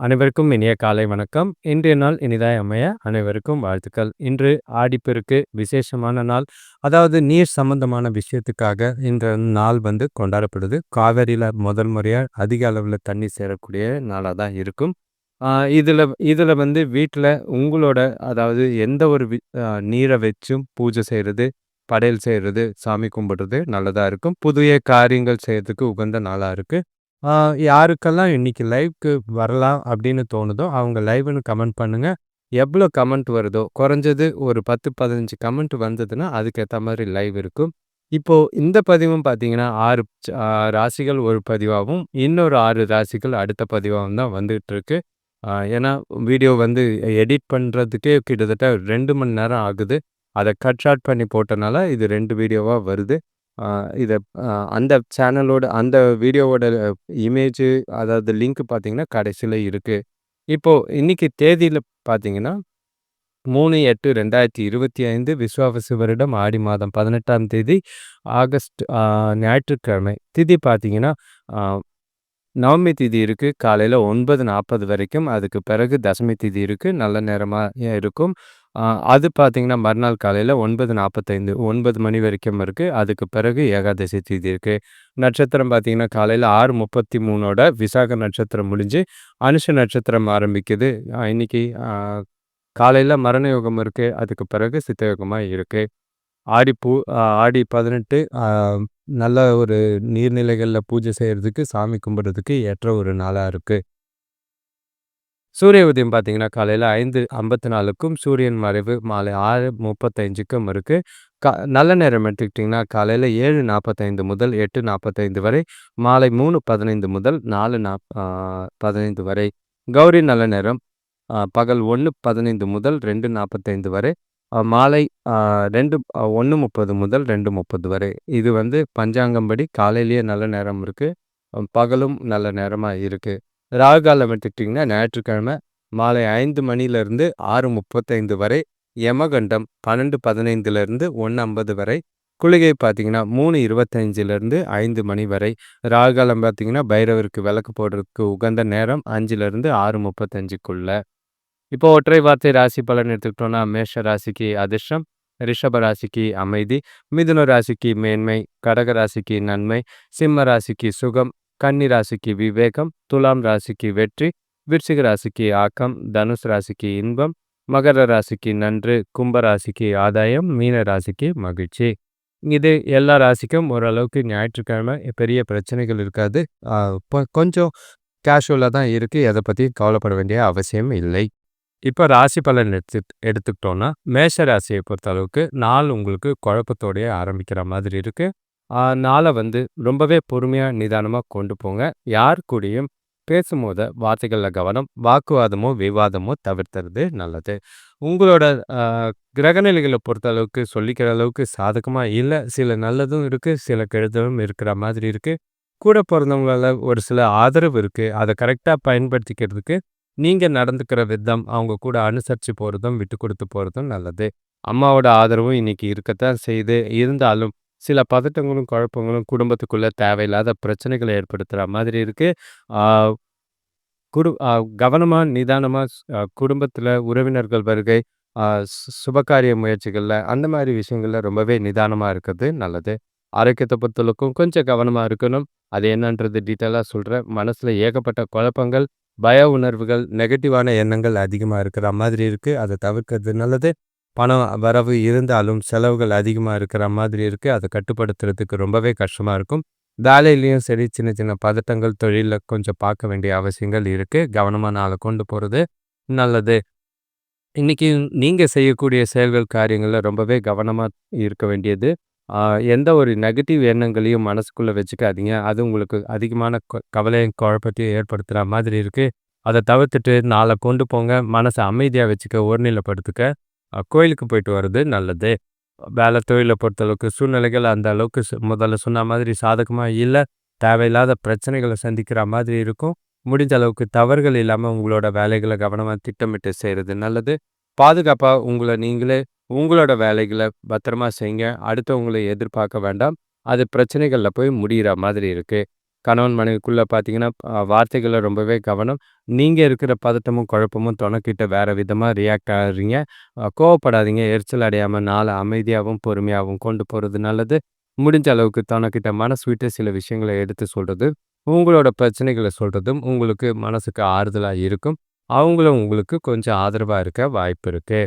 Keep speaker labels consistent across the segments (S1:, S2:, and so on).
S1: அனைவருக்கும் இனிய காலை வணக்கம். இன்றைய நாள் இனிதாய் அமைய அனைவருக்கும் வாழ்த்துக்கள். இன்று ஆடிப்பெருக்கு விசேஷமான நாள். அதாவது நீர் சம்பந்தமான விஷயத்துக்காக இன்ற நாள் வந்து கொண்டாடப்படுது. காவேரியில் முதல் முறையாக அதிக அளவில் தண்ணி சேரக்கூடிய நாளாக தான் இருக்கும். இதில் இதில் வந்து வீட்டில் உங்களோட அதாவது எந்த ஒரு வி வச்சும் பூஜை செய்கிறது படையல் செய்கிறது சாமி கும்பிடுறது நல்லதாக இருக்கும். புதிய காரியங்கள் செய்கிறதுக்கு உகந்த நாளாக இருக்குது யாருக்கெல்லாம் இன்னைக்கு லைவ்க்கு வரலாம் அப்படின்னு தோணுதோ, அவங்க லைவ்னு கமெண்ட் பண்ணுங்க. எவ்வளோ கமெண்ட் வருதோ, குறைஞ்சது ஒரு 10, 15 கமெண்ட் வந்ததுன்னா, அதுக்கேற்ற மாதிரி லைவ் இருக்கும். இப்போ இந்த பதிவும் பார்த்தீங்கன்னா, ஆறு ராசிகள் ஒரு பதிவாகவும் இன்னொரு ஆறு ராசிகள் அடுத்த பதிவாகவும் தான் வந்துகிட்டு இருக்கு. ஏன்னா வீடியோ வந்து எடிட் பண்றதுக்கே கிட்டத்தட்ட ரெண்டு மணி நேரம் ஆகுது. அதை கட் ஷார்ட் பண்ணி போட்டனால, இது ரெண்டு வீடியோவா வருது. இதை இத அந்த சேனலோட அந்த வீடியோவோட இமேஜு அதாவது லிங்க் பார்த்தீங்கன்னா, கடைசியில் இருக்குது இப்போது இன்னைக்கு தேதியில் பார்த்தீங்கன்னா, 3/8/2025 விஸ்வாவசு வருடம் ஆடி மாதம் 18ஆம் தேதி ஆகஸ்ட் ஞாயிற்றுக்கிழமை. திதி பார்த்தீங்கன்னா, நவமி திதி இருக்குது காலையில் ஒன்பது நாற்பது வரைக்கும். அதுக்கு பிறகு தசமி திதி இருக்குது நல்ல நேரமாக இருக்கும். அது பார்த்தீங்கன்னா, மறுநாள் காலையில் ஒன்பது நாற்பத்தைந்து ஒன்பது மணி வரைக்கும் இருக்குது அதுக்கு பிறகு ஏகாதசி திதி இருக்குது நட்சத்திரம் பார்த்திங்கனா காலையில் ஆறு முப்பத்தி மூணோட விசாக நட்சத்திரம் முடிஞ்சு, அனுஷ நட்சத்திரம் ஆரம்பிக்குது. இன்னைக்கு காலையில் மரண யோகம் இருக்குது அதுக்கு பிறகு சித்தயோகமாக இருக்குது ஆடி பூ ஆடி பதினெட்டு நல்ல ஒரு நீர்நிலைகளில் பூஜை செய்கிறதுக்கு சாமி கும்பிட்றதுக்கு ஏற்ற ஒரு நாளாக இருக்குது சூரிய உதயம் பார்த்தீங்கன்னா காலையில் ஐந்து ஐம்பத்தி நாலுக்கும் சூரியன் மறைவு மாலை ஆறு முப்பத்தஞ்சுக்கும் இருக்குது கா நல்ல நேரம் எடுத்துக்கிட்டிங்கன்னா காலையில் ஏழு நாற்பத்தைந்து முதல் எட்டு நாற்பத்தைந்து வரை மாலை மூணு பதினைந்து முதல் நாலு நாப் பதினைந்து வரை. கௌரி நல்ல நேரம் பகல் ஒன்று பதினைந்து முதல் ரெண்டு நாற்பத்தைந்து வரை மாலை ரெண்டு ஒன்று முப்பது முதல் ரெண்டு முப்பது வரை. இது வந்து பஞ்சாங்கம்படி காலையிலேயே நல்ல நேரம் இருக்குது பகலும் நல்ல நேரமாக இருக்குது ராகு காலம் எடுத்துக்கிட்டிங்கன்னா, ஞாயிற்றுக்கிழமை மாலை ஐந்து மணிலேருந்து ஆறு முப்பத்தைந்து வரை, யமகண்டம் 12:15லிருந்து 1:50 வரை, குளிகை பார்த்தீங்கன்னா 3:25லிருந்து 5 மணி வரை. ராகு காலம் பார்த்தீங்கன்னா, பைரவருக்கு விளக்கு போடுறதுக்கு உகந்த நேரம் 5லிருந்து 6:35க்குள்ள. இப்போ ஒற்றை வார்த்தை ராசி பலன் எடுத்துக்கிட்டோம்னா, மேஷ ராசிக்கு அதிர்ஷ்டம், ரிஷப ராசிக்கு அமைதி, மிதுன ராசிக்கு மேன்மை, கடக ராசிக்கு நன்மை, சிம்ம ராசிக்கு சுகம், கன்னி ராசிக்கு விவேகம், துலாம் ராசிக்கு வெற்றி, விருச்சிக ராசிக்கு ஆக்கம், தனுஷ் ராசிக்கு இன்பம், மகர ராசிக்கு நன்று, கும்ப ராசிக்கு ஆதாயம், மீன ராசிக்கு மகிழ்ச்சி. இது எல்லா ராசிக்கும் ஓரளவுக்கு ஞாயிற்றுக்கிழமை பெரிய பிரச்சனைகள் இருக்காது. கொஞ்சம் கேஷுவலாக தான் இருக்கு. எத பத்தியும் கவலைப்பட வேண்டிய அவசியம் இல்லை. இப்ப ராசி பலன் எடுத்து எடுத்துக்கிட்டோம்னா, மேஷ ராசியை பொறுத்த அளவுக்கு நாள் உங்களுக்கு குழப்பத்தோடயே ஆரம்பிக்கிற மாதிரி இருக்கு. அ நாள வந்து ரொம்பவே பொறுமையா, நிதானமா கொண்டு போங்க. யார் கூடயும் பேசும்போது வார்த்தைகள்ல கவனம். வாக்குவாதமோ, விவாதமோ தவிர்த்துறது நல்லது. உங்களோட அ கிரகநிலைகள பொறுத்த அளவுக்கு சொல்லிக்கிற அளவுக்கு சாதகமா இல்ல. சில நல்லதும் இருக்கு, சில கெடுதலும் இருக்கிற மாதிரி இருக்கு. கூட பொறந்தவங்களால ஒரு சில ஆதரவு இருக்கு. அத கரெக்டாக பயன்படுத்திக்கிறதுக்கு, நீங்க நடந்துக்கிற விதம், அவங்க கூட அனுசரிச்சு போறதும், விட்டு கொடுத்து போறதும் நல்லது. அம்மாவோட ஆதரவும் இன்னைக்கு இருக்கத்தான் செய்யுது. இருந்தாலும், சில பதட்டங்களும், குழப்பங்களும் குடும்பத்துக்குள்ளே தேவையில்லாத பிரச்சனைகளை ஏற்படுத்துகிற மாதிரி இருக்குது குடு கவனமாக நிதானமாக குடும்பத்தில் உறவினர்கள் வருகை, சுபகாரிய முயற்சிகளில் அந்த மாதிரி விஷயங்களில் ரொம்பவே நிதானமாக இருக்கிறது நல்லது. ஆரோக்கியத்தை பொறுத்தளவுக்கும் கொஞ்சம் கவனமாக இருக்கணும். அது என்னன்றது டீட்டெயிலாக சொல்கிறேன் மனசில் ஏகப்பட்ட குழப்பங்கள், பய உணர்வுகள், நெகட்டிவான எண்ணங்கள் அதிகமாக இருக்கிற மாதிரி இருக்குது அதை தவிர்க்கிறது நல்லது. பணம் வரவு இருந்தாலும், செலவுகள் அதிகமாக இருக்கிற மாதிரி இருக்குது அதை கட்டுப்படுத்துறதுக்கு ரொம்பவே கஷ்டமாக இருக்கும். வேலையிலையும் சரி, சின்ன சின்ன பதட்டங்கள், தொழிலில் கொஞ்சம் பார்க்க வேண்டிய அவசியங்கள் இருக்குது கவனமாக நாளை கொண்டு போகிறது நல்லது. இன்றைக்கி நீங்கள் செய்யக்கூடிய செயல்கள், காரியங்களில் ரொம்பவே கவனமாக இருக்க வேண்டியது. எந்த ஒரு நெகட்டிவ் எண்ணங்களையும் மனசுக்குள்ளே வச்சுக்காதீங்க. அது உங்களுக்கு அதிகமான கவலையும், குழப்பத்தையும் ஏற்படுத்துகிற மாதிரி இருக்குது அதை தவிர்த்துட்டு நாளை கொண்டு போங்க. மனசை அமைதியாக வச்சுக்க, ஒருநிலைப்படுத்துக்க கோயிலுக்கு போயிட்டு வர்றது நல்லது. வேலை, தொழில பொறுத்தளவுக்கு சூழ்நிலைகள் அந்த அளவுக்கு முதல்ல சொன்ன மாதிரி சாதகமா இல்லை தேவையில்லாத பிரச்சனைகளை சந்திக்கிற மாதிரி இருக்கும். முடிஞ்ச அளவுக்கு தவறுகள் இல்லாமல் உங்களோட வேலைகளை கவனமா திட்டமிட்டு செய்கிறது நல்லது. பாதுகாப்பாக உங்களை நீங்களே, உங்களோட வேலைகளை பத்திரமா செய்யுங்க. அடுத்தவங்கள எதிர்பார்க்க வேண்டாம். அது பிரச்சனைகள்ல போய் முடிகிற மாதிரி இருக்கு. கணவன் மனைவிக்குள்ள பார்த்தீங்கன்னா, அ ரொம்பவே கவனம். நீங்கள் இருக்கிற பதட்டமும், குழப்பமும் துணைக்கிட்ட வேற விதமா ரியாக்ட் ஆகுறீங்க. கோவப்படாதீங்க. எரிச்சல் அடையாமல் நாளை அமைதியாகவும் பொறுமையாகவும் கொண்டு போறது நல்லது. முடிஞ்ச அளவுக்கு தொணக்கிட்ட மனசு விட்டு சில விஷயங்களை எடுத்து சொல்றது, உங்களோட பிரச்சனைகளை சொல்றதும் உங்களுக்கு மனசுக்கு ஆறுதலாக இருக்கும். அவங்களும் உங்களுக்கு கொஞ்சம் ஆதரவா இருக்க வாய்ப்பு இருக்கு.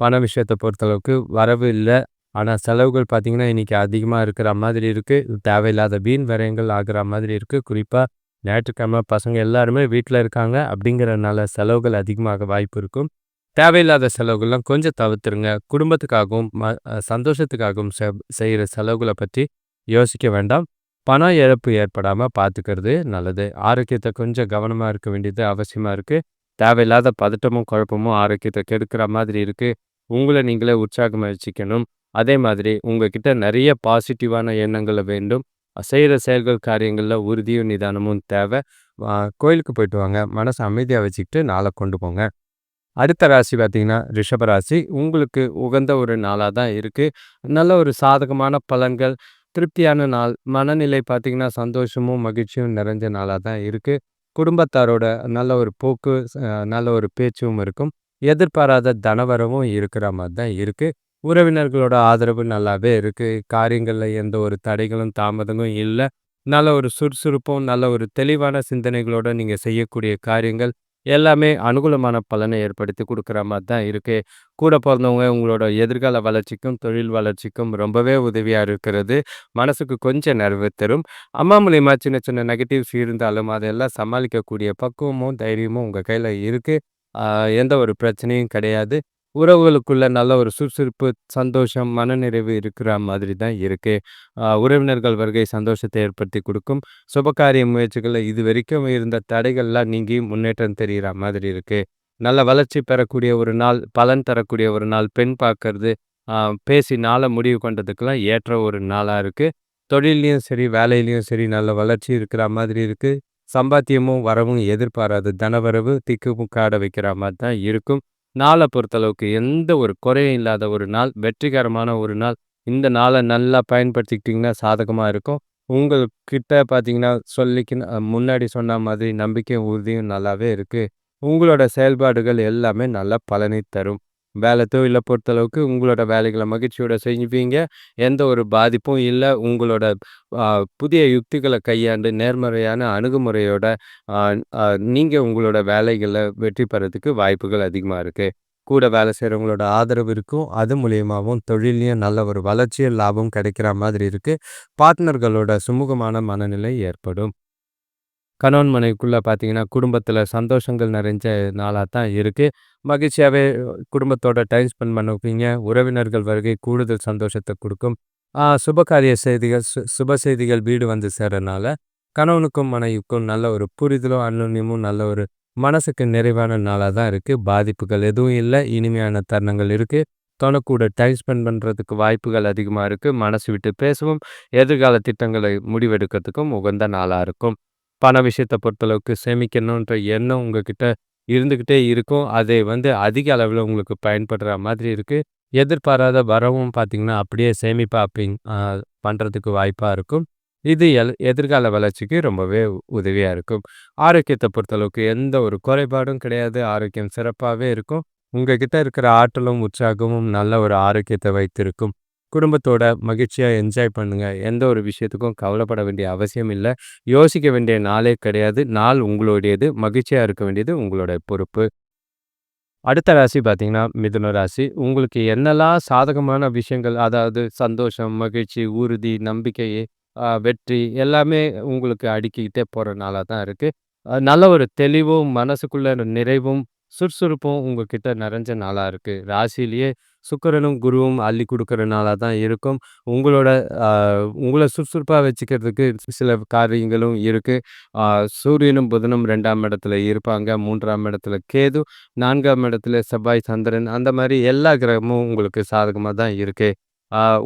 S1: பண விஷயத்த பொறுத்தளவுக்கு வரவு இல்லை ஆனால் செலவுகள் பார்த்தீங்கன்னா, இன்னைக்கு அதிகமாக இருக்கிற மாதிரி இருக்குது தேவையில்லாத வீண் விரயங்கள் ஆகிற மாதிரி இருக்குது குறிப்பாக ஞாயிற்றுக்கிழமை பசங்க எல்லாருமே வீட்டில் இருக்காங்க. அப்படிங்கிறனால செலவுகள் அதிகமாக வாய்ப்பு இருக்கும். தேவையில்லாத செலவுகள்லாம் கொஞ்சம் தவிர்த்துருங்க. குடும்பத்துக்காகவும், ம சந்தோஷத்துக்காகவும் செ செய்கிற செலவுகளை பற்றி யோசிக்க வேண்டாம். பண இழப்பு ஏற்படாமல் பார்த்துக்கிறது நல்லது. ஆரோக்கியத்தை கொஞ்சம் கவனமாக இருக்க வேண்டியது அவசியமாக இருக்குது தேவையில்லாத பதட்டமும், குழப்பமும் ஆரோக்கியத்தை கெடுக்கிற மாதிரி இருக்குது உங்களை நீங்களே உற்சாகமாக வச்சுக்கணும். அதே மாதிரி உங்ககிட்ட நிறைய பாசிட்டிவான எண்ணங்களை வேண்டும். செய்கிற செயல்கள், காரியங்களில் உறுதியும், நிதானமும் தேவை கோயிலுக்கு போயிட்டு வாங்க. மனசை அமைதியாக வச்சுக்கிட்டு நாளை கொண்டு போங்க. அடுத்த ராசி பார்த்தீங்கன்னா, ரிஷபராசி உங்களுக்கு உகந்த ஒரு நாளாக தான் இருக்குது நல்ல ஒரு சாதகமான பலன்கள், திருப்தியான நாள். மனநிலை பார்த்தீங்கன்னா, சந்தோஷமும், மகிழ்ச்சியும் நிறைஞ்ச நாளாக தான் இருக்குது குடும்பத்தாரோட நல்ல ஒரு போக்கு, நல்ல ஒரு பேச்சும் இருக்கும். எதிர்பாராத தனவரவும் இருக்கிற மாதிரி தான் இருக்குது உறவினர்களோட ஆதரவு நல்லாவே இருக்கு. காரியங்களில் எந்த ஒரு தடைகளும், தாமதமும் இல்லை நல்ல ஒரு சுறுசுறுப்பும், நல்ல ஒரு தெளிவான சிந்தனைகளோட நீங்கள் செய்யக்கூடிய காரியங்கள் எல்லாமே அனுகூலமான பலனை ஏற்படுத்தி கொடுக்குற மாதிரி தான் இருக்குது கூட பிறந்தவங்க உங்களோட எதிர்கால வளர்ச்சிக்கும், தொழில் வளர்ச்சிக்கும் ரொம்பவே உதவியாக இருக்கிறது. மனசுக்கு கொஞ்சம் நிறைவு தரும். அம்மா மூலியமா சின்ன சின்ன நெகட்டிவ்ஸ் இருந்தாலும், அதெல்லாம் சமாளிக்கக்கூடிய பக்குவமும், தைரியமும் உங்கள் கையில் இருக்குது எந்த ஒரு பிரச்சனையும் கிடையாது. உறவுகளுக்குள்ள நல்ல ஒரு சுறுசுறுப்பு, சந்தோஷம், மனநிறைவு இருக்கிற மாதிரி தான் இருக்கு. உறவினர்கள் வருகை சந்தோஷத்தை ஏற்படுத்தி கொடுக்கும் சுபகாரிய முயற்சிகளில் இது வரைக்கும் இருந்த தடைகள்லாம் நீங்கி முன்னேற்றம் தெரியிற மாதிரி இருக்கு. நல்ல வளர்ச்சி பெறக்கூடிய ஒரு நாள், பலன் தரக்கூடிய ஒரு நாள், பெண் பார்க்கறது, பேசி நாளை முடிவு கொண்டதுக்கெல்லாம் ஏற்ற ஒரு நாளாக இருக்குது தொழிலையும் சரி, வேலையிலையும் சரி நல்ல வளர்ச்சி இருக்கிற மாதிரி இருக்குது சம்பாத்தியமும், வரவும் எதிர்பாராத தனவரவு திக்குமுக்காட வைக்கிற மாதிரி தான் இருக்கும். நாளை பொறுத்தளவுக்கு எந்த ஒரு குறையும் இல்லாத ஒரு நாள், வெற்றிகரமான ஒரு நாள். இந்த நாளை நல்லா பயன்படுத்திக்கிட்டிங்கன்னா சாதகமாக இருக்கும். உங்கள்கிட்ட பார்த்தீங்கன்னா, சொல்லிக்கின முன்னாடி சொன்ன மாதிரி நம்பிக்கையும், உறுதியும் நல்லாவே இருக்கு. உங்களோட செயல்பாடுகள் எல்லாமே நல்ல பலனை தரும். வேலை தொழிலை பொறுத்தளவுக்கு உங்களோட வேலைகளை மகிழ்ச்சியோட செய்வீங்க. எந்த ஒரு பாதிப்பும் இல்லை உங்களோட புதிய யுக்திகளை கையாண்டு நேர்மறையான அணுகுமுறையோட நீங்கள் உங்களோட வேலைகளை வெற்றி பெறதுக்கு வாய்ப்புகள் அதிகமாக இருக்குது கூட வேலை செய்கிறவங்களோட ஆதரவு இருக்கும். அது மூலியமாகவும் தொழிலையும் நல்ல ஒரு வளர்ச்சியும், லாபம் கிடைக்கிற மாதிரி இருக்குது பார்ட்னர்களோட சுமூகமான மனநிலை ஏற்படும். கணவன் மனைவிக்குள்ளே பார்த்தீங்கன்னா, குடும்பத்தில் சந்தோஷங்கள் நிறைஞ்ச நாளாக தான் இருக்குது மகிழ்ச்சியாவே குடும்பத்தோட டைம் ஸ்பெண்ட் பண்ணுவீங்க. உறவினர்கள் வருகை கூடுதல் சந்தோஷத்தை கொடுக்கும். சுபகாரிய செய்திகள், சு சுப செய்திகள் வீடு வந்து சேர்றனால, கணவனுக்கும் மனைவிக்கும் நல்ல ஒரு புரிதலும், அந்யோன்யமும் நல்ல ஒரு மனசுக்கு நிறைவான நாளாக தான் இருக்குது பாதிப்புகள் எதுவும் இல்லை. இனிமையான தருணங்கள் இருக்குது தொனக்கூட டைம் ஸ்பெண்ட் பண்ணுறதுக்கு வாய்ப்புகள் அதிகமாக இருக்குது மனசு விட்டு பேசவும், எதிர்கால திட்டங்களை முடிவெடுக்கிறதுக்கும் உகந்த நாளாக இருக்கும். பண விஷயத்தை பொறுத்தளவுக்கு சேமிக்கணுன்ற எண்ணம் உங்ககிட்ட இருந்துகிட்டே இருக்கும். அதை வந்து அதிக அளவில் உங்களுக்கு பயன்படுற மாதிரி இருக்கு. எதிர்பாராத வரவும் பார்த்திங்கன்னா அப்படியே சேமிப்பா பின் அ பண்றதுக்கு வாய்ப்பா இருக்கும். இது எல் எதிர்கால வளர்ச்சிக்கு ரொம்பவே உதவியா இருக்கும். ஆரோக்கியத்தை பொறுத்தளவுக்கு எந்த ஒரு குறைபாடும் கிடையாது. ஆரோக்கியம் சிறப்பாவே இருக்கும். உங்ககிட்ட இருக்கிற ஆற்றலும், உற்சாகமும் நல்ல ஒரு ஆரோக்கியத்தை வைத்திருக்கும். குடும்பத்தோட மகிழ்ச்சியாக என்ஜாய் பண்ணுங்கள் எந்த ஒரு விஷயத்துக்கும் கவலைப்பட வேண்டிய அவசியம் இல்லை யோசிக்க வேண்டிய நாளே கிடையாது. நாள் உங்களுடையது. மகிழ்ச்சியாக இருக்க வேண்டியது உங்களோட பொறுப்பு. அடுத்த ராசி பார்த்தீங்கன்னா, மிதுன ராசி. உங்களுக்கு என்னலாம் சாதகமான விஷயங்கள், அதாவது சந்தோஷம், மகிழ்ச்சி, உறுதி, நம்பிக்கை, வெற்றி எல்லாமே உங்களுக்கு அடுக்கிக்கிட்டே போகிற நாளாக தான் இருக்குது நல்ல ஒரு தெளிவும், மனசுக்குள்ள நிறைவும், சுறுசுறுப்பும் உங்ககிட்ட நிறைஞ்ச நாளாக இருக்குது ராசிலேயே சுக்கரனும் குருவும் அள்ளி குடுக்குற தான் இருக்கும். உங்களோட உங்களை சுறுசுறுப்பாக வச்சுக்கிறதுக்கு சில காரியங்களும் இருக்கு. சூரியனும், புதனும் ரெண்டாம் இடத்துல இருப்பாங்க. மூன்றாம் இடத்துல கேது, நான்காம் இடத்துல செவ்வாய், சந்திரன் அந்த மாதிரி எல்லா கிரகமும் உங்களுக்கு சாதகமாக தான் இருக்கு.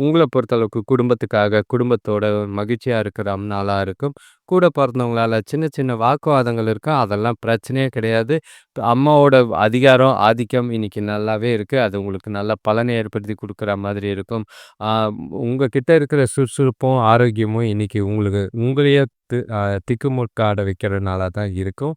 S1: உங்களை பொறுத்தளவுக்கு குடும்பத்துக்காக, குடும்பத்தோட மகிழ்ச்சியாக இருக்கிற நாளாக இருக்கும். கூட பிறந்தவங்களால சின்ன சின்ன வாக்குவாதங்கள் இருக்கும். அதெல்லாம் பிரச்சனையே கிடையாது. அம்மாவோட அதிகாரம், ஆதிக்கம் இன்னைக்கு நல்லாவே இருக்குது அது உங்களுக்கு நல்ல பலனை ஏற்படுத்தி கொடுக்குற மாதிரி இருக்கும். உங்கள் கிட்டே இருக்கிற சுறுசுறுப்பும், ஆரோக்கியமும் இன்னைக்கு உங்களுக்கு உங்களையே தி திக்குமுக்காட வைக்கிற நாளாக தான் இருக்கும்.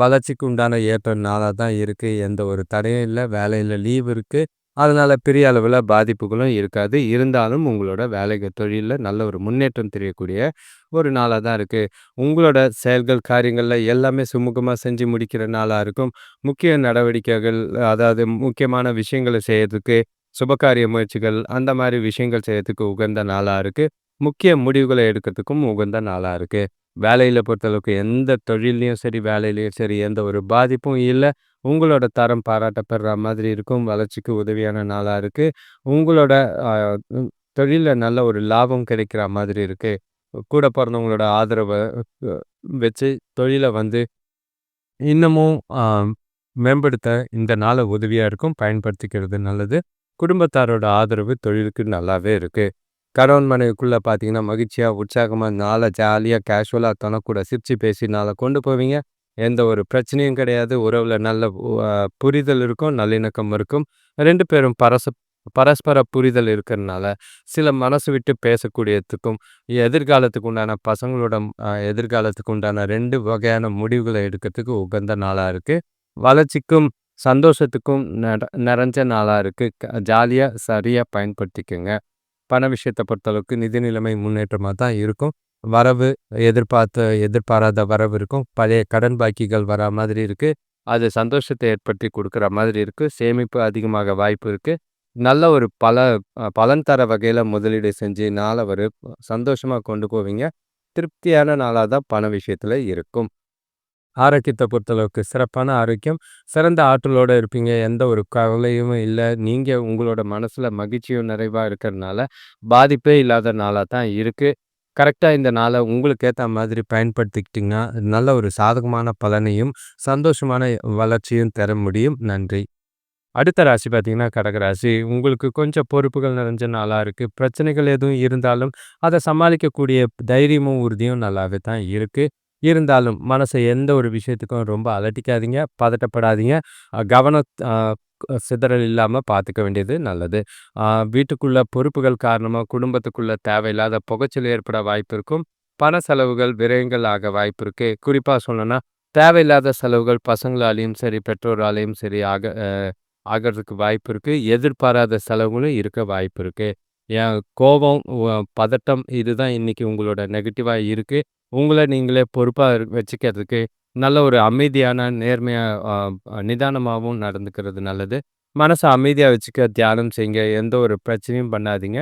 S1: வளர்ச்சிக்கு உண்டான ஏற்ற நாளாக தான் இருக்குது எந்த ஒரு தடையும் இல்லை வேலையில் லீவ் இருக்குது அதனால் பெரிய அளவில் பாதிப்புகளும் இருக்காது. இருந்தாலும் உங்களோட வேலைகள், தொழிலில் நல்ல ஒரு முன்னேற்றம் தெரியக்கூடிய ஒரு நாளாக தான் இருக்குது உங்களோட செயல்கள், காரியங்களில் எல்லாமே சுமூகமாக செஞ்சு முடிக்கிற நாளாக இருக்கும். முக்கிய நடவடிக்கைகள், அதாவது முக்கியமான விஷயங்கள செய்யறதுக்கு, சுபகாரிய முயற்சிகள் அந்த மாதிரி விஷயங்கள் செய்யறதுக்கு உகந்த நாளாக இருக்குது முக்கிய முடிவுகளை எடுக்கிறதுக்கும் உகந்த நாளாக இருக்குது வேலையில் பொறுத்தளவுக்கு எந்த தொழில்லையும் சரி, வேலையிலையும் சரி எந்த ஒரு பாதிப்பும் இல்லை உங்களோட தரம் பாராட்டப்படுற மாதிரி இருக்கும். வளர்ச்சிக்கு உதவியான நாளாக இருக்குது உங்களோட தொழிலில் நல்ல ஒரு லாபம் கிடைக்கிற மாதிரி இருக்குது கூட பிறந்தவங்களோட ஆதரவை வச்சு தொழிலை வந்து இன்னமும் மேம்படுத்த இந்த நாளை உதவியாக இருக்கும். பயன்படுத்திக்கிறது நல்லது. குடும்பத்தாரோட ஆதரவு தொழிலுக்கு நல்லாவே இருக்குது கணவன் மனைவிக்குள்ளே பார்த்தீங்கன்னா, மகிழ்ச்சியாக உற்சாகமாக நாளை ஜாலியாக கேஷுவலாக தனக்கூட சிரிச்சு பேசி நாளை கொண்டு போவீங்க. எந்த ஒரு பிரச்சனையும் கிடையாது. உறவில் நல்ல புரிதல் இருக்கும். நல்லிணக்கம் இருக்கும். ரெண்டு பேரும் பரச பரஸ்பர புரிதல் இருக்கிறனால, சில மனசு விட்டு பேசக்கூடியதுக்கும், எதிர்காலத்துக்கு உண்டான பசங்களோட எதிர்காலத்துக்கு உண்டான ரெண்டு வகையான முடிவுகளை எடுக்கிறதுக்கு உகந்த நாளாக இருக்குது வளர்ச்சிக்கும், சந்தோஷத்துக்கும் நட நிறைஞ்ச நாளாக இருக்குது க ஜாலியா, சரியா பயன்படுத்திக்கங்க. பண விஷயத்தை பொறுத்தளவுக்கு நிதி நிலைமை முன்னேற்றமாக தான் இருக்கும். வரவு எதிர்பார்த்த எதிர்பாராத வரவு இருக்கும். பழைய கடன் பாக்கிகள் வரா மாதிரி இருக்குது அது சந்தோஷத்தை ஏற்படுத்தி கொடுக்குற மாதிரி இருக்குது சேமிப்பு அதிகமாக வாய்ப்பு இருக்குது நல்ல ஒரு பல பலன் தர வகையில் முதலீடு செஞ்சு நாளை ஒரு சந்தோஷமாக கொண்டு போவீங்க. திருப்தியான நாளாக தான் பண விஷயத்தில் இருக்கும். ஆரோக்கியத்தை பொறுத்தளவுக்கு சிறப்பான ஆரோக்கியம். சிறந்த ஆற்றலோடு இருப்பீங்க. எந்த ஒரு கவலையும் இல்லை நீங்கள் உங்களோட மனசில் மகிழ்ச்சியும் நிறைவாக இருக்கிறனால, பாதிப்பே இல்லாத நாளாக தான் இருக்குது கரெக்டாக இந்த நாளை உங்களுக்கு ஏற்ற மாதிரி பயன்படுத்திக்கிட்டிங்கன்னா நல்ல ஒரு சாதகமான பலனையும், சந்தோஷமான வளர்ச்சியும் தர முடியும். நன்றி. அடுத்த ராசி பார்த்திங்கன்னா கடக ராசி. உங்களுக்கு கொஞ்சம் பொறுப்புகள் நிறைஞ்ச நாளாக இருக்குது பிரச்சனைகள் எதுவும் இருந்தாலும், அதை சமாளிக்கக்கூடிய தைரியமும், உறுதியும் நல்லாவே தான் இருக்குது இருந்தாலும் மனசை எந்த ஒரு விஷயத்துக்கும் ரொம்ப அலட்டிக்காதீங்க. பதட்டப்படாதீங்க. கவனம் சிதறல் இல்லாமல் பார்த்துக்க வேண்டியது நல்லது. வீட்டுக்குள்ள பொறுப்புகள் காரணமாக குடும்பத்துக்குள்ள தேவையில்லாத புகைச்சல் ஏற்பட வாய்ப்பு இருக்கும். பண செலவுகள், விரயங்கள் ஆக வாய்ப்பு இருக்கு. குறிப்பாக சொல்லணும்னா, தேவையில்லாத செலவுகள் பசங்களாலேயும் சரி, பெற்றோராலையும் சரி ஆக ஆகிறதுக்கு ஆகறதுக்கு வாய்ப்பு இருக்கு. எதிர்பாராத செலவுகளும் இருக்க வாய்ப்பு இருக்கு. ஏன் கோபம், பதட்டம் இதுதான் இன்னைக்கு உங்களோட நெகட்டிவா இருக்கு. உங்களை நீங்களே பொறுப்பாக வச்சுக்கிறதுக்கு, நல்ல ஒரு அமைதியான, நேர்மையாக நிதானமாகவும் நடந்துக்கிறது நல்லது. மனசை அமைதியாக வச்சுக்க தியானம் செய்யுங்க. எந்த ஒரு பிரச்சனையும் பண்ணாதீங்க.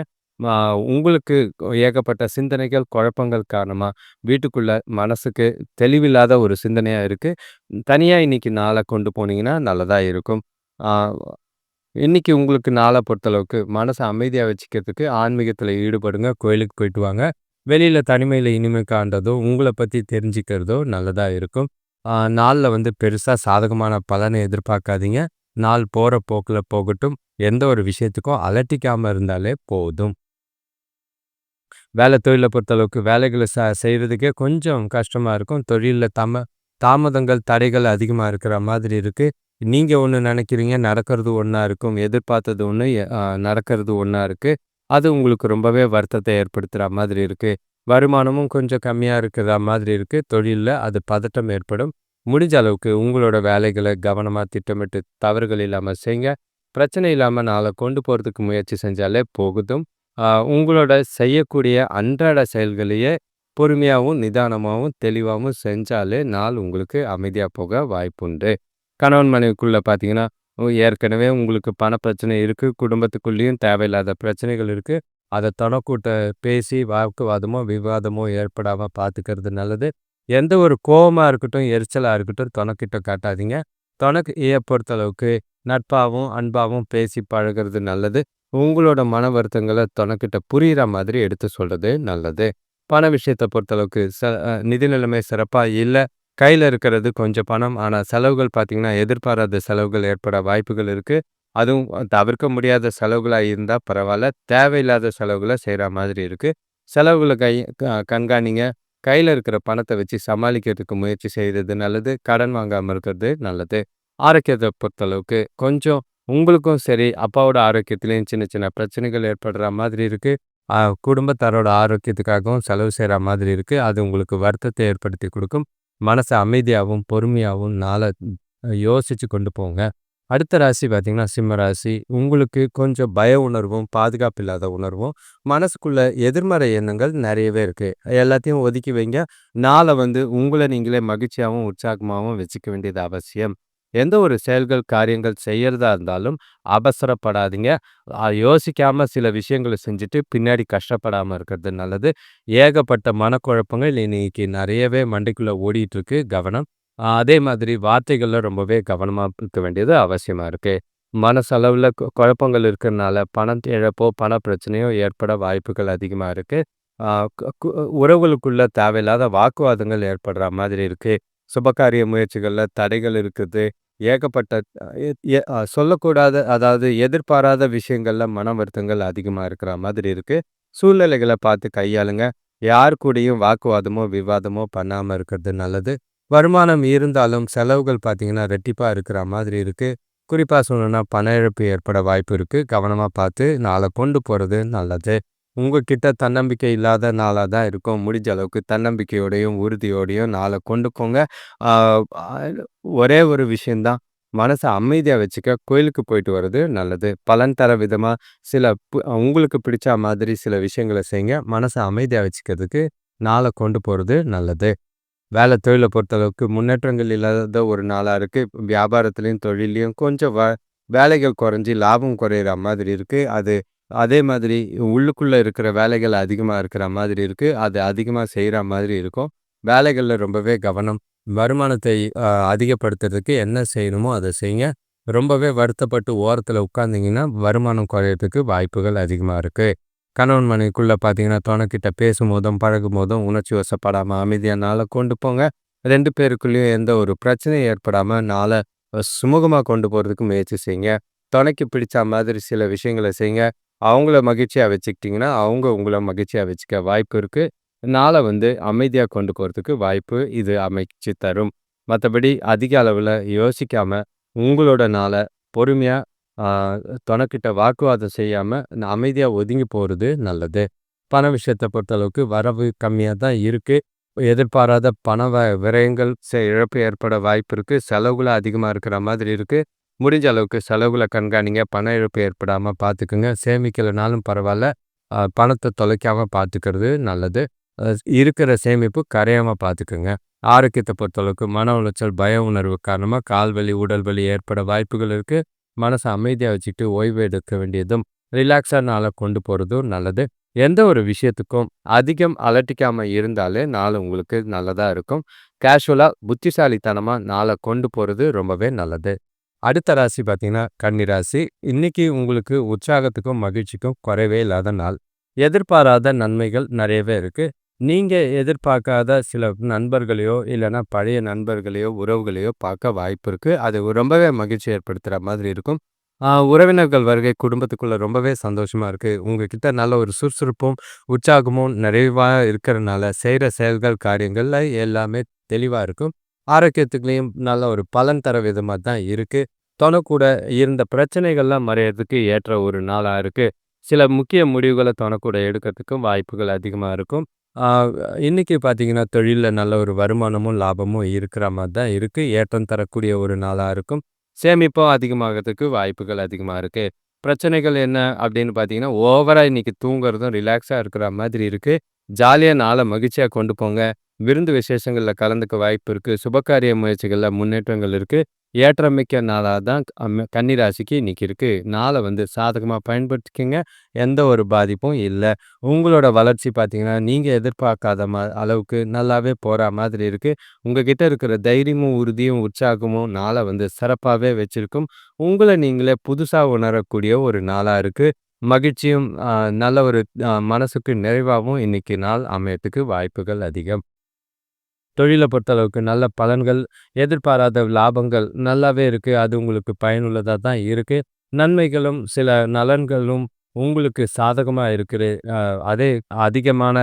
S1: உங்களுக்கு ஏகப்பட்ட சிந்தனைகள், குழப்பங்கள் காரணமாக வீட்டுக்குள்ளே மனசுக்கு தெளிவில்லாத ஒரு சிந்தனையாக இருக்குது தனியாக இன்னைக்கு நாளை கொண்டு போனீங்கன்னா நல்லதாக இருக்கும். இன்றைக்கி உங்களுக்கு நாளை பொறுத்தளவுக்கு மனசை அமைதியாக வச்சுக்கிறதுக்கு ஆன்மீகத்தில் ஈடுபடுங்க. கோயிலுக்கு போயிட்டு வாங்க. வெளியில் தனிமையில் இனிமை காண்றதோ, உங்களை பற்றி தெரிஞ்சுக்கிறதோ நல்லதாக இருக்கும். நாளில் வந்து பெருசாக சாதகமான பலனை எதிர்பார்க்காதீங்க. நாள் போகிற போக்கில் போகட்டும். எந்த ஒரு விஷயத்துக்கும் அலட்டிக்காமல் இருந்தாலே போதும். வேலை தொழிலை பொறுத்தளவுக்கு வேலைகளை ச செய்கிறதுக்கே கொஞ்சம் கஷ்டமாக இருக்கும். தொழிலில் தம தாமதங்கள், தடைகள் அதிகமாக இருக்கிற மாதிரி இருக்குது நீங்கள் ஒன்று நினைக்கிறீங்க நடக்கிறது ஒன்றா இருக்கும். எதிர்பார்த்தது ஒன்று நடக்கிறது ஒன்றா இருக்குது அது உங்களுக்கு ரொம்பவே வருத்தத்தை ஏற்படுத்துகிற மாதிரி இருக்கு. வருமானமும் கொஞ்சம் கம்மியா இருக்கிற மாதிரி இருக்கு. தொழில்ல அது பதட்டம் ஏற்படும். முடிஞ்ச அளவுக்கு உங்களோட வேலைகளை கவனமா திட்டமிட்டு தவறுகள் இல்லாம செய்யுங்க பிரச்சனை இல்லாம நாளை கொண்டு போறதுக்கு முயற்சி செஞ்சாலே போகுதும். உங்களோட செய்யக்கூடிய அன்றாட செயல்களையே பொறுமையாவும், நிதானமாவும், தெளிவாகவும் செஞ்சாலே நாள் உங்களுக்கு அமைதியா போக வாய்ப்புண்டு. கணவன் மனைவிக்குள்ள பார்த்தீங்கன்னா, ஏற்கனவே உங்களுக்கு பண பிரச்சனை இருக்கு. குடும்பத்துக்குள்ளேயும் தேவையில்லாத பிரச்சனைகள் இருக்கு. அதை தொணக்கூட்ட பேசி வாக்குவாதமோ, விவாதமோ ஏற்படாம பார்த்துக்கிறது நல்லது. எந்த ஒரு கோவமா இருக்கட்டும், எரிச்சலா இருக்கட்டும் தொணக்கிட்ட காட்டாதீங்க. தொணக்கிய பொறுத்தளவுக்கு நட்பாவும், அன்பாகவும் பேசி பழகுறது நல்லது. உங்களோட மன வருத்தங்களை தொணக்கிட்ட புரிகிற மாதிரி எடுத்து சொல்றது நல்லது. பண விஷயத்த பொறுத்தளவுக்கு ச நிதி நிலைமை சிறப்பா இல்ல. கையில் இருக்கிறது கொஞ்சம் பணம். ஆனால் செலவுகள் பார்த்தீங்கன்னா, எதிர்பாராத செலவுகள் ஏற்பட வாய்ப்புகள் இருக்குது அதுவும் தவிர்க்க முடியாத செலவுகளாக இருந்தால் பரவாயில்ல தேவையில்லாத செலவுகளை செய்கிற மாதிரி இருக்குது செலவுகளை கை க கண்காணிங்க. கையில் இருக்கிற பணத்தை வச்சு சமாளிக்கிறதுக்கு முயற்சி செய்கிறது நல்லது. கடன் வாங்காமல் இருக்கிறது நல்லது. ஆரோக்கியத்தை பொறுத்தளவுக்கு கொஞ்சம் உங்களுக்கும் சரி, அப்பாவோட ஆரோக்கியத்துலேயும் சின்ன சின்ன பிரச்சனைகள் ஏற்படுற மாதிரி இருக்குது குடும்பத்தாரோட ஆரோக்கியத்துக்காகவும் செலவு செய்கிற மாதிரி இருக்குது அது உங்களுக்கு வருத்தத்தை ஏற்படுத்தி கொடுக்கும் மனசை அமைதியாகவும் பொறுமையாகவும் நாளை யோசித்து கொண்டு போங்க. அடுத்த ராசி பார்த்தீங்கன்னா, சிம்ம ராசி. உங்களுக்கு கொஞ்சம் பய உணர்வும், பாதுகாப்பு இல்லாத உணர்வும், மனசுக்குள்ள எதிர்மறை எண்ணங்கள் நிறையவே இருக்குது எல்லாத்தையும் ஒதுக்கி வைங்க. நாளை வந்து உங்களை நீங்களே மகிழ்ச்சியாகவும் உற்சாகமாகவும் வச்சுக்க வேண்டியது அவசியம். எந்த ஒரு செயல்கள், காரியங்கள் செய்யறதா இருந்தாலும் அவசரப்படாதீங்க. யோசிக்காம சில விஷயங்கள செஞ்சுட்டு பின்னாடி கஷ்டப்படாமல் இருக்கிறது நல்லது. ஏகப்பட்ட மனக்குழப்பங்கள் இன்னைக்கு நிறையவே மண்டிக்குள்ளே ஓடிட்டு இருக்கு. கவனம். அதே மாதிரி வார்த்தைகள்ல ரொம்பவே கவனமா இருக்க வேண்டியது அவசியமா இருக்கு. மனசளவுல குழப்பங்கள் இருக்கிறதுனால பணம் இழப்போ, பண பிரச்சனையோ ஏற்பட வாய்ப்புகள் அதிகமா இருக்கு. உறவுகளுக்குள்ள தேவையில்லாத வாக்குவாதங்கள் ஏற்படுற மாதிரி இருக்கு. சுபகாரிய முயற்சிகளில் தடைகள் இருக்குது. ஏகப்பட்ட சொல்லக்கூடாத அதாவது எதிர்பாராத விஷயங்களில் மன வருத்தங்கள் அதிகமாக இருக்கிற மாதிரி இருக்குது சூழ்நிலைகளை பார்த்து கையாளுங்க. யார் கூடயும் வாக்குவாதமோ, விவாதமோ பண்ணாமல் இருக்கிறது நல்லது. வருமானம் இருந்தாலும் செலவுகள் பார்த்தீங்கன்னா, ரெட்டிப்பாக இருக்கிற மாதிரி இருக்குது குறிப்பாக சொல்லணும்னா பண இழப்பு ஏற்பட வாய்ப்பு இருக்குது கவனமாக பார்த்து நாளை கொண்டு போகிறது நல்லது. உங்ககிட்ட தன்னம்பிக்கை இல்லாத நாளாக தான் இருக்கும். முடிஞ்ச அளவுக்கு தன்னம்பிக்கையோடையும், உறுதியோடையும் நாளை கொண்டுக்கோங்க ஒரே ஒரு விஷயந்தான் மனசை அமைதியாக வச்சுக்க கோயிலுக்கு போயிட்டு வர்றது நல்லது. பலன் தர விதமாக சில பு உங்களுக்கு பிடிச்ச மாதிரி சில விஷயங்கள செய்யுங்க. மனசை அமைதியாக வச்சுக்கிறதுக்கு நாளை கொண்டு போகிறது நல்லது. வேலை தொழிலை பொறுத்தளவுக்கு முன்னேற்றங்கள் இல்லாத ஒரு நாளாக இருக்குது வியாபாரத்துலேயும் தொழிலையும் கொஞ்சம் வ வேலைகள் குறைஞ்சி லாபம் குறையிற மாதிரி இருக்குது அது அதே மாதிரி உள்ளுக்குள்ளே இருக்கிற வேலைகள் அதிகமா இருக்கிற மாதிரி இருக்கு. அது அதிகமா செய்கிற மாதிரி இருக்கும். வேலைகளில் ரொம்பவே கவனம். வருமானத்தை அதிகப்படுத்துறதுக்கு என்ன செய்யணுமோ அதை செய்யுங்க. ரொம்பவே வருத்தப்பட்டு ஓரத்துல உட்காந்திங்கன்னா வருமானம் குறையறதுக்கு வாய்ப்புகள் அதிகமா இருக்கு. கணவன் மனைவிக்குள்ளே பார்த்தீங்கன்னா, துணைக்கிட்ட பேசும் போதும் பழகும் போதும் உணர்ச்சி வசப்படாமல் அமைதியாக நாள கொண்டு போங்க. ரெண்டு பேருக்குள்ளேயும் எந்த ஒரு பிரச்சனையும் ஏற்படாமல் நாளை சுமூகமா கொண்டு போறதுக்கு முயற்சி செய்யுங்க. துணைக்கு பிடிச்ச மாதிரி சில விஷயங்கள செய்யுங்க. அவங்கள மகிழ்ச்சியாக வச்சுக்கிட்டிங்கன்னா அவங்க உங்களை மகிழ்ச்சியாக வச்சுக்க வாய்ப்பு இருக்கு. நாளை வந்து அமைதியாக கொண்டு போகிறதுக்கு வாய்ப்பு இது அமைச்சு தரும். மற்றபடி அதிக அளவில் யோசிக்காம, உங்களோட நாளை பொறுமையாக ஆ வாக்குவாதம் செய்யாம அமைதியா ஒதுங்கி போறது நல்லது. பண விஷயத்தை பொறுத்தளவுக்கு வரவு கம்மியாக தான் இருக்கு. எதிர்பாராத பண வ விரயங்கள் இழப்பு ஏற்பட வாய்ப்பு இருக்குது செலவுகளும் அதிகமா இருக்கிற மாதிரி இருக்கு. முடிஞ்ச அளவுக்கு செலவுகளை கண்காணிங்க. பண இழப்பு ஏற்படாமல் பார்த்துக்குங்க சேமிக்கலைனாலும் பரவாயில்ல பணத்தை தொலைக்காமல் பார்த்துக்கிறது நல்லது. இருக்கிற சேமிப்பு கரையாமல் பார்த்துக்குங்க ஆரோக்கியத்தை பொறுத்தளவுக்கு மன உளைச்சல், பய உணர்வு காரணமாக கால் வலி, உடல் வலி ஏற்பட வாய்ப்புகள் இருக்குது மனசை அமைதியாக வச்சுக்கிட்டு ஓய்வு எடுக்க வேண்டியதும், ரிலாக்ஸாக நாளை கொண்டு போகிறதும் நல்லது. எந்த ஒரு விஷயத்துக்கும் அதிகம் அலட்டிக்காமல் இருந்தாலே நாள் உங்களுக்கு நல்லதாக இருக்கும். கேஷுவலாக புத்திசாலித்தனமாக நாளை கொண்டு போகிறது ரொம்பவே நல்லது. அடுத்த ராசி பார்த்தீங்கன்னா, கன்னி ராசி. இன்னைக்கு உங்களுக்கு உற்சாகத்துக்கும், மகிழ்ச்சிக்கும் குறைவே இல்லாத நாள். எதிர்பாராத நன்மைகள் நிறையவே இருக்கு. நீங்கள் எதிர்பார்க்காத சில நண்பர்களையோ, இல்லைனா பழைய நண்பர்களையோ, உறவுகளையோ பார்க்க வாய்ப்பு இருக்குது அது ரொம்பவே மகிழ்ச்சி ஏற்படுத்துகிற மாதிரி இருக்கும். உறவினர்கள் வருகை குடும்பத்துக்குள்ளே ரொம்பவே சந்தோஷமாக இருக்கு. உங்ககிட்ட நல்ல ஒரு சுறுசுறுப்பும், உற்சாகமும் நிறைவாக இருக்கிறனால செய்கிற செயல்கள், காரியங்களில் எல்லாமே தெளிவாக இருக்கும். ஆரோக்கியத்துக்குலேயும் நல்ல ஒரு பலன் தர விதமாக தான் இருக்குது தொனக்கூட இருந்த பிரச்சனைகள்லாம் மறையறதுக்கு ஏற்ற ஒரு நாளாக இருக்குது சில முக்கிய முடிவுகளை தொனக்கூட எடுக்கிறதுக்கும் வாய்ப்புகள் அதிகமாக இருக்கும். இன்றைக்கி பார்த்தீங்கன்னா, தொழிலில் நல்ல ஒரு வருமானமும், லாபமும் இருக்கிற மாதிரி தான் இருக்குது ஏற்றம் தரக்கூடிய ஒரு நாளாக இருக்கும். சேமிப்பும் அதிகமாகறதுக்கு வாய்ப்புகள் அதிகமாக இருக்குது பிரச்சனைகள் என்ன அப்படின்னு பார்த்தீங்கன்னா, ஓவராக இன்றைக்கி தூங்குறதும், ரிலாக்ஸாக இருக்கிற மாதிரி இருக்குது ஜாலியாக நாளை மகிழ்ச்சியாக கொண்டு போங்க. விருந்து விசேஷங்கள்ல கலந்துக்க வாய்ப்பு இருக்கு. சுபகாரிய முயற்சிகள்ல முன்னேற்றங்கள் இருக்கு. ஏற்றமிக்க நாளா தான் அம் இன்றைக்கி இருக்குது இன்னைக்கு இருக்கு. நாள வந்து சாதகமா பயன்படுத்திக்கங்க. எந்த ஒரு பாதிப்பும் இல்லை உங்களோட வளர்ச்சி பார்த்திங்கன்னா நீங்க எதிர்பார்க்காத மா அளவுக்கு நல்லாவே போற மாதிரி இருக்கு. உங்ககிட்ட இருக்கிற தைரியமும், உறுதியும், உற்சாகமும் நாள வந்து சிறப்பாவே வச்சிருக்கும். உங்கள நீங்களே புதுசா உணரக்கூடிய ஒரு நாளா இருக்கு. மகிழ்ச்சியும், நல்ல ஒரு மனசுக்கு நிறைவாவும் இன்னைக்கு நாள் அமையறதுக்கு வாய்ப்புகள் அதிகம். தொழிலை பொறுத்தளவுக்கு நல்ல பலன்கள், எதிர்பாராத லாபங்கள் நல்லாவே இருக்குது அது உங்களுக்கு பயனுள்ளதாக தான் இருக்குது நன்மைகளும், சில நலன்களும் உங்களுக்கு சாதகமாக இருக்குது. அதே அதிகமான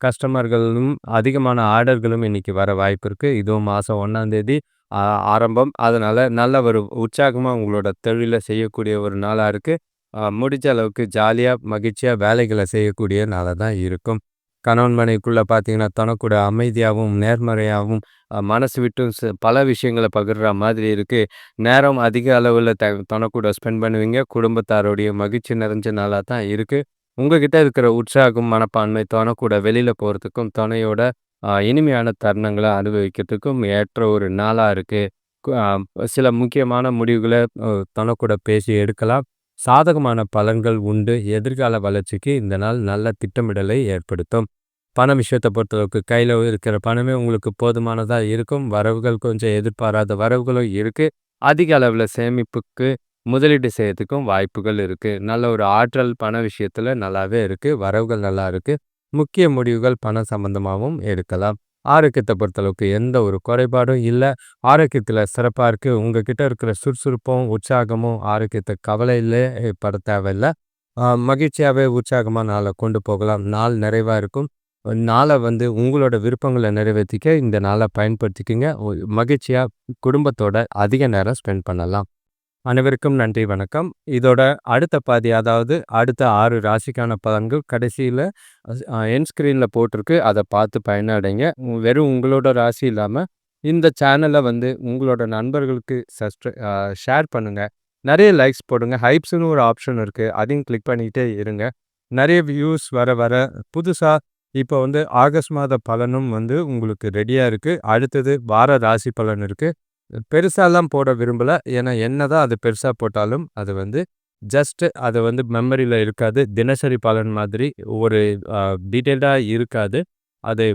S1: கஸ்டமர்களும், அதிகமான ஆர்டர்களும் இன்றைக்கி வர வாய்ப்பு இருக்குது இதுவும் மாதம் ஒன்றாந்தேதி ஆரம்பம். அதனால் நல்ல ஒரு உற்சாகமாக உங்களோட தொழிலை செய்யக்கூடிய ஒரு நாளாக இருக்குது முடிஞ்ச அளவுக்கு ஜாலியாக மகிழ்ச்சியாக வேலைகளை செய்யக்கூடிய நாளாக தான் இருக்கும். கணவன் மனைக்குள்ளே பார்த்தீங்கன்னா, தனக்கூட அமைதியாகவும் நேர்மறையாகவும் மனசு விட்டும் ச பல விஷயங்களை பகிர்ற மாதிரி இருக்குது நேரம் அதிக அளவில் த தனக்கூட ஸ்பெண்ட் பண்ணுவீங்க. குடும்பத்தாருடைய மகிழ்ச்சி நிறைஞ்ச நாளாக தான் இருக்குது உங்ககிட்ட இருக்கிற உற்சாகம், மனப்பான்மை தனக்கூட வெளியில் போகிறதுக்கும் துணையோட இனிமையான தருணங்களை அனுபவிக்கிறதுக்கும் ஏற்ற ஒரு நாளாக இருக்குது சில முக்கியமான முடிவுகளை தனக்கூட பேசி எடுக்கலாம். சாதகமான பலன்கள் உண்டு. எதிர்கால வளர்ச்சிக்கு இந்த நாள் நல்ல திட்டமிடலை ஏற்படுத்தும். பண விஷயத்த பொறுத்தளவுக்கு கையில் இருக்கிற பணமே உங்களுக்கு போதுமானதா இருக்கும். வரவுகள் கொஞ்சம் எதிர்பாராத வரவுகளும் இருக்கு. அதிக அளவுல சேமிப்புக்கு முதலீடு செய்யறதுக்கும் வாய்ப்புகள் இருக்கு. நல்ல ஒரு ஆற்றல் பண விஷயத்துல நல்லாவே இருக்கு. வரவுகள் நல்லா இருக்கு. முக்கிய முடிவுகள் பணம் சம்பந்தமாவும் எடுக்கலாம். ஆரோக்கியத்தை பொறுத்தளவுக்கு எந்த ஒரு குறைபாடும் இல்லை ஆரோக்கியத்தில் சிறப்பாக இருக்குது உங்ககிட்ட இருக்கிற சுறுசுறுப்பும், உற்சாகமும் ஆரோக்கியத்தை கவலையிலே பட தேவையில்லை மகிழ்ச்சியாகவே மகிழ்ச்சியாவே, நாளை கொண்டு போகலாம். நாள் நிறைவாக இருக்கும். நாளை வந்து உங்களோட விருப்பங்களை நிறைவேத்திக்க இந்த நாளை பயன்படுத்திக்கிங்க மகிழ்ச்சியாக குடும்பத்தோட அதிக நேரம் ஸ்பெண்ட் பண்ணலாம். அனைவருக்கும் நன்றி, வணக்கம். இதோட அடுத்த பாதி அதாவது அடுத்த ஆறு ராசிக்கான பலன்கள் கடைசியில் என் ஸ்க்ரீனில் போட்டிருக்கு. அதை பார்த்து பயனடைங்க. வெறும் உங்களோட ராசி இல்லாமல் இந்த சேனலை வந்து உங்களோட நண்பர்களுக்கு சஸ்ட் ஷேர் பண்ணுங்கள் நிறைய லைக்ஸ் போடுங்க. ஹைப்ஸ்னு ஒரு ஆப்ஷன் இருக்குது அதையும் கிளிக் பண்ணிக்கிட்டே இருங்க. நிறைய வியூஸ் வர வர புதுசாக இப்போ வந்து ஆகஸ்ட் மாத பலனும் வந்து உங்களுக்கு ரெடியாக இருக்குது அடுத்தது வார ராசி பலன் இருக்குது பெருசாலாம் போட விரும்பலை ஏன்னா என்ன தான் அது பெருசாக போட்டாலும், அது வந்து ஜஸ்ட்டு அது வந்து மெமரியில் இருக்காது. தினசரி பலன் மாதிரி ஒரு டீட்டெயில்டாக இருக்காது. அது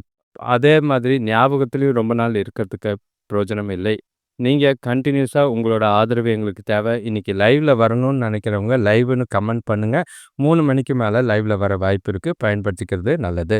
S1: அதே மாதிரி ஞாபகத்துலேயும் ரொம்ப நாள் இருக்கிறதுக்கு பிரயோஜனம் இல்லை. நீங்கள் கண்டினியூஸாக உங்களோட ஆதரவு எங்களுக்கு தேவை. இன்றைக்கி லைவில் வரணும்னு நினைக்கிறவங்க லைவ்ன்னு கமெண்ட் பண்ணுங்கள் மூணு மணிக்கு மேலே லைவில் வர வாய்ப்பு இருக்குது பயன்படுத்திக்கிறது நல்லது.